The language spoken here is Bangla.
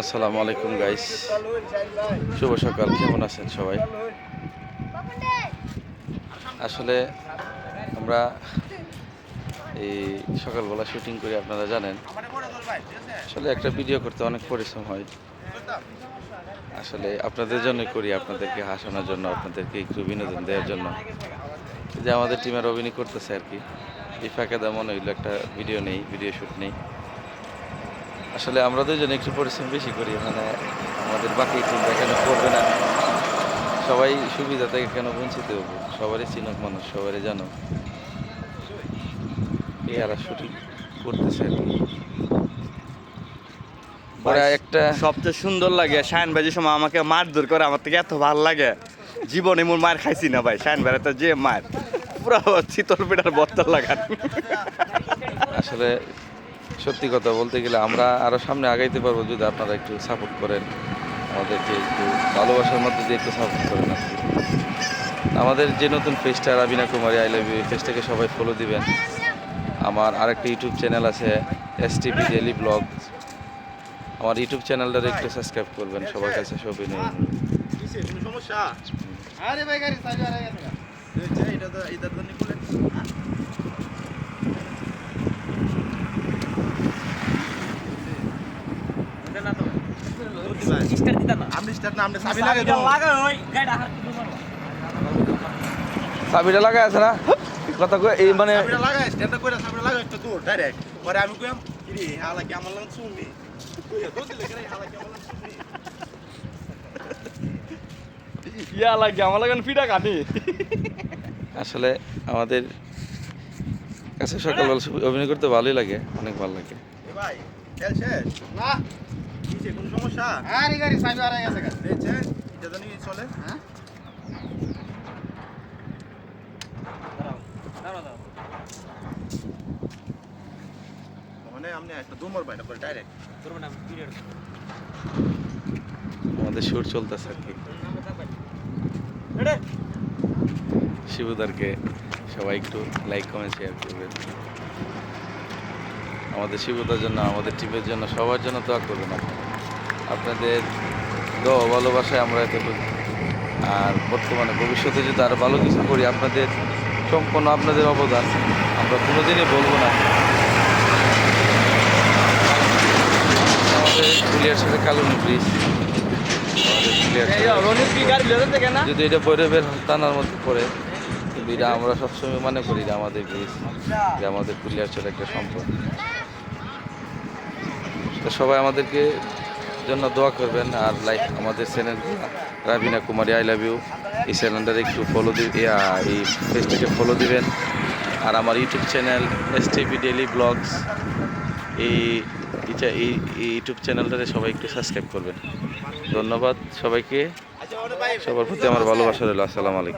আসসালামু আলাইকুম গাইস শুভ সকাল। কেমন আছেন সবাই? আসলে আমরা এই সকালবেলা শুটিং করি, আপনারা জানেন। আসলে একটা ভিডিও করতে অনেক পরিশ্রম হয়। আসলে আপনাদের জন্যই করি, আপনাদেরকে হাসানোর জন্য, আপনাদেরকে একটু বিনোদন দেওয়ার জন্য। যে আমাদের টিমের অভিনয় করতেছে আর কি। এই ফাঁকে মনে হইল একটা ভিডিও নেই ভিডিও শ্যুট নেই। আসলে আমরা দুজন একটু পরিশ্রম বেশি করি মানে আমাদের বাকি টিমটা কেন করবে না? সবাই সুবিধা থেকে কেন বঞ্চিত হব? সবারই চিনক মানুষ সবারই জানো এই আর শুটিং করতেছে ওরা একটা সবচেয়ে সুন্দর লাগে শাইন ভাই যে সময় আমাকে মারধর করে আমার থেকে এত ভালো লাগে। জীবনে মোর মার খাইছি না ভাই শাইন ভাই তো যে মার পুরো শীতল পিঠার বস্তার লাগান। আসলে সত্যি কথা বলতে গেলে আমরা আরও সামনে আগাইতে পারব যদি আপনারা একটু সাপোর্ট করেন। আমাদেরকে একটু ভালোবাসার মধ্যে দিয়ে একটু সাপোর্ট করেন আমাদের যে নতুন পেজটা Rabina Kumari I love you এই পেজটাকে সবাই ফলো দিবেন। আমার আরেকটা ইউটিউব চ্যানেল আছে এস টিভি ডেলি ব্লগ আমার ইউটিউব চ্যানেলটা একটু সাবস্ক্রাইব করবেন সবার কাছে সবই নেই সমস্যা? আরে ভাই গাড়ি আর আপনি না আপনি চাবি লাগাই দাও চাবিটা লাগাই আছে না? কথা কই এই মানে চাবিটা লাগাই স্ট্যান্ডটা কইরা চাবিটা লাগাই একটা দূর ডাইরেক্ট পরে আমি কইম কিরে হালা কি আমার লং শুনবি কইয়া দৌড় দিলে কিরে হালা কি আমার লং শুনবি ইয়া লাগে আমার লাগান কাটি। আসলে আমাদের কাছে সকালবেলা অভিনয় করতে ভালোই লাগে অনেক ভালো লাগে। ভাই শেষ? না। কিসে কোন সমস্যা? আরে গাড়ি সাইড আর গেছে গা। দেখছে এটা জানি চলে। হ্যাঁ? মানে আমাদের সুর চলতেছে আর কি। শিবুদারকে সবাই একটু লাইক কমেন্ট শেয়ার করবেন। আমাদের শিবতার জন্য আমাদের টিমের জন্য সবার জন্য দোয়া করবেন আপনারা। আপনাদের দোয়া ভালোবাসায় আমরা এতটুকু। আর বর্তমানে ভবিষ্যতে যদি আরও ভালো কিছু করি আপনাদের সম্পূর্ণ আপনাদের অবদান আমরা কোনোদিনই বলব না। আমাদের পুলিয়ার সাথে কালুনি ব্রিজ যদি এটা বৈরবের থানার মধ্যে পড়ে। কিন্তু এটা আমরা সবসময় মনে করি যে আমাদের ব্রিজ যে আমাদের পুলিয়ার একটা সম্পদ তো সবাই আমাদেরকে জন্য দোয়া করবেন আর লাইক আমাদের channel Rabina Kumari I love you এই চ্যানেলটার একটু ফলো দি ইয়া, এই পেজটাকে ফলো দিবেন। আর আমার YouTube channel S TV daily vlogs এই এই ইউটিউব চ্যানেলটাতে সবাই একটু সাবস্ক্রাইব করবেন। ধন্যবাদ সবাইকে। সবার প্রতি আমার ভালোবাসা রইল। আসসালামু আলাইকুম।